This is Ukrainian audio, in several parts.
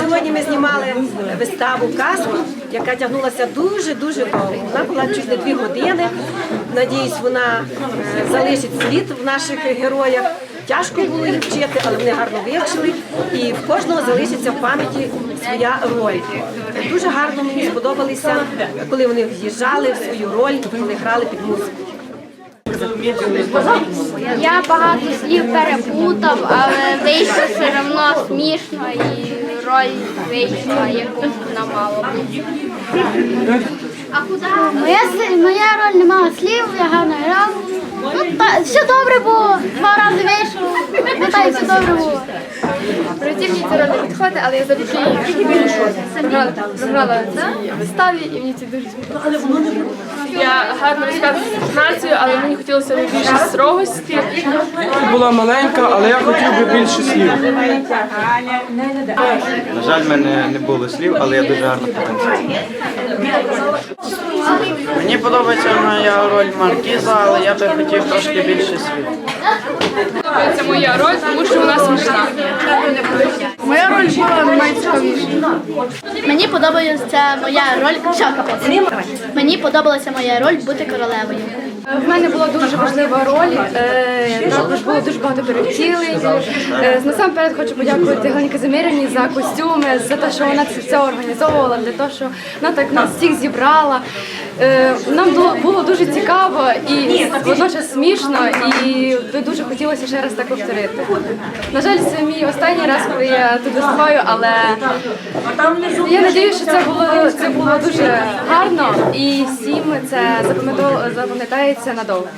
Сьогодні ми знімали виставу казку, яка тягнулася дуже дуже довго. Вона була чуть не дві години. Надіюсь, вона е, залишить слід в наших героях. Тяжко було їх вчити, але вони гарно вивчили, і в кожного залишиться в пам'яті своя роль. Дуже гарно мені сподобалися, коли вони в'їжджали в свою роль, коли грали під музику. Я багато слів перепутав, але вийшло все одно смішно і роль вийшла, яку вона мала бути. А куди? Моя, моя роль не мала слів, я гарно грав. Ну, та, все добре було, два рази вийшов, ну та й все добре було. Противні ця роль не підходить, але я завдяки їй програла, програла цій виставі і мені це дуже сподобалося. Я гарно розказую націю, але мені хотілося б більше строгості. була маленька, але я хотів би більше слів. На жаль, в мене не було слів, але я дуже гарно потанцював. Мені подобається моя роль маркіза, але я би хотів трошки більше світу. Це моя роль, тому що вона смішна. Моя роль була найцікавіша. Мені подобається моя роль. Мені подобалася моя роль бути королевою. В мене була дуже важлива роль. е, Також було дуже багато перевтілень. Е, Насамперед хочу подякувати Галині Казимирівні за костюми, за те, що вона це все організовувала, для того, що вона так нас всіх зібрала. Е, Нам було дуже цікаво і водночас смішно, і дуже хотілося ще раз так повторити. На жаль, це мій останній раз, коли я тут виступаю, але я надію, що це було це було дуже гарно і всім це запам'ятається надовго.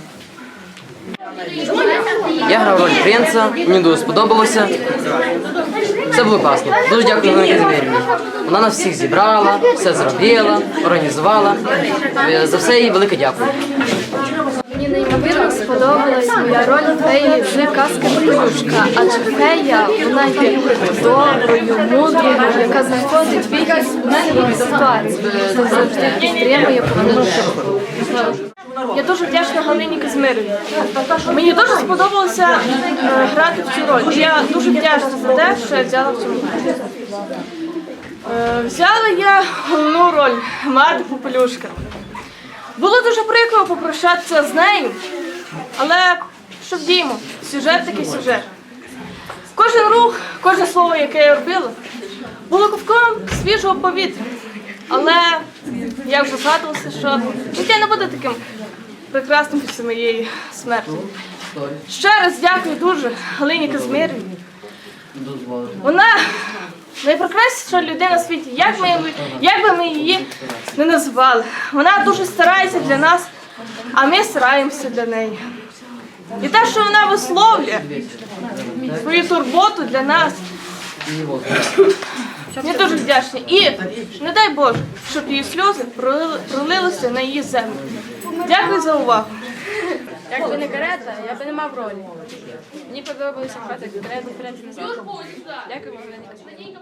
Я грав роль принца, мені дуже сподобалося. Все було класно. Дуже дякую Галині Казимирівні. Вона нас всіх зібрала, все зробила, організувала. Е, За все їй велике дякую. Неймовірно сподобалась моя роль феї з казки Пелюшка, адже фея вона є доброю, мудрою, яка знаходить вихід з будь-яких ситуацій, завжди підтримує помилку. Я дуже вдячна Галині Казмирові. Мені дуже сподобалося е, грати в цю роль. Я дуже вдячна за те, що я взяла в цьому. Е, взяла я головну роль мати Попелюшка. Було дуже прикро попрощатися з нею, але що вдіємо, сюжет такий сюжет. Кожен рух, кожне слово, яке я робила, було ковком свіжого повітря. Але я вже згадувалася, що життя не буде таким прекрасним після моєї смерті. Ще раз дякую дуже Галині Казмирівні. Вона найпрекрасніша людина в світі, як ми, як би ми її не називали. Вона дуже старається для нас, а ми стараємося для неї. І те, що вона висловлює свою турботу для нас, я дуже вдячна. І не дай Боже, щоб її сльози пролилися на її землю. Дякую за увагу. Якби не карета, я би не мав ролі. Мені подобалося не на Дякую, Казимирівні.